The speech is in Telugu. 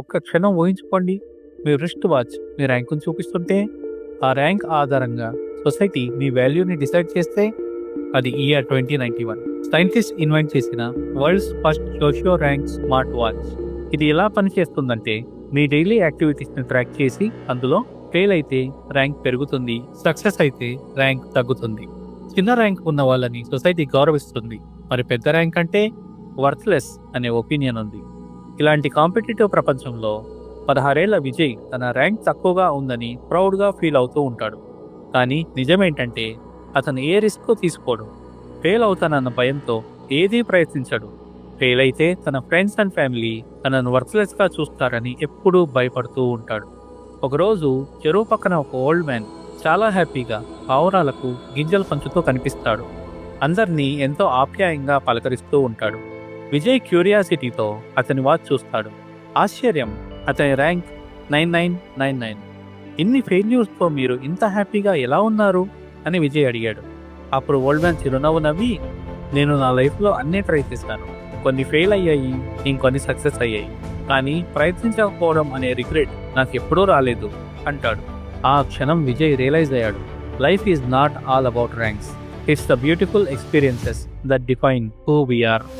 ఒక్క క్షణం ఊహించుకోండి. మీ రిస్ట్ వాచ్ మీ ర్యాంకును చూపిస్తుంటే ఆ ర్యాంక్ ఆధారంగా సొసైటీ మీ వాల్యూని డిసైడ్ చేస్తే అది year twenty ninety one. Scientist invent చేసిన world's first socio rank smart watch. ఇది ఎలా పనిచేస్తుందంటే మీ డైలీ యాక్టివిటీస్ని ట్రాక్ చేసి అందులో ఫెయిల్ అయితే ర్యాంక్ పెరుగుతుంది సక్సెస్ అయితే ర్యాంక్ తగ్గుతుంది. చిన్న ర్యాంక్ ఉన్న వాళ్ళని సొసైటీ గౌరవిస్తుంది. మరి పెద్ద ర్యాంక్ అంటే వర్త్లెస్ అనే ఒపీనియన్ ఉంది. ఇలాంటి కాంపిటేటివ్ ప్రపంచంలో పదహారేళ్ళ విజయ్ తన ర్యాంక్ తక్కువగా ఉందని ప్రౌడ్గా ఫీల్ అవుతూ ఉంటాడు. కానీ నిజమేంటంటే అతను ఏ రిస్క్ తీసుకోడు. ఫెయిల్ అవుతానన్న భయంతో ఏదీ ప్రయత్నించడు. ఫెయిల్ అయితే తన ఫ్రెండ్స్ అండ్ ఫ్యామిలీ తనను వర్త్లెస్గా చూస్తారని ఎప్పుడూ భయపడుతూ ఉంటాడు. ఒకరోజు చెరువు పక్కన ఒక ఓల్డ్ మ్యాన్ చాలా హ్యాపీగా పావురాలకు గింజలు పంచుతో కనిపిస్తాడు. అందరినీ ఎంతో ఆప్యాయంగా పలకరిస్తూ ఉంటాడు. విజయ్ క్యూరియాసిటీతో అతని వాచ్ చూస్తాడు. ఆశ్చర్యం. అతని rank nine nine nine nine. ఇన్ని ఫెయిల్యూర్స్తో మీరు ఇంత హ్యాపీగా ఎలా ఉన్నారు? అని విజయ్ అడిగాడు. అప్పుడు ఓల్డ్ మ్యాన్ చిరునవ్వు నవ్వి నేను నా లైఫ్లో అన్నీ ట్రై చేశాను. కొన్ని ఫెయిల్ అయ్యాయి ఇంకొన్ని సక్సెస్ అయ్యాయి. కానీ ప్రయత్నించకపోవడం అనే రిగ్రెట్ నాకు ఎప్పుడూ రాలేదు అంటాడు. ఆ క్షణం విజయ్ రియలైజ్ అయ్యాడు. Life is not all about ranks. It's the beautiful experiences that define who we are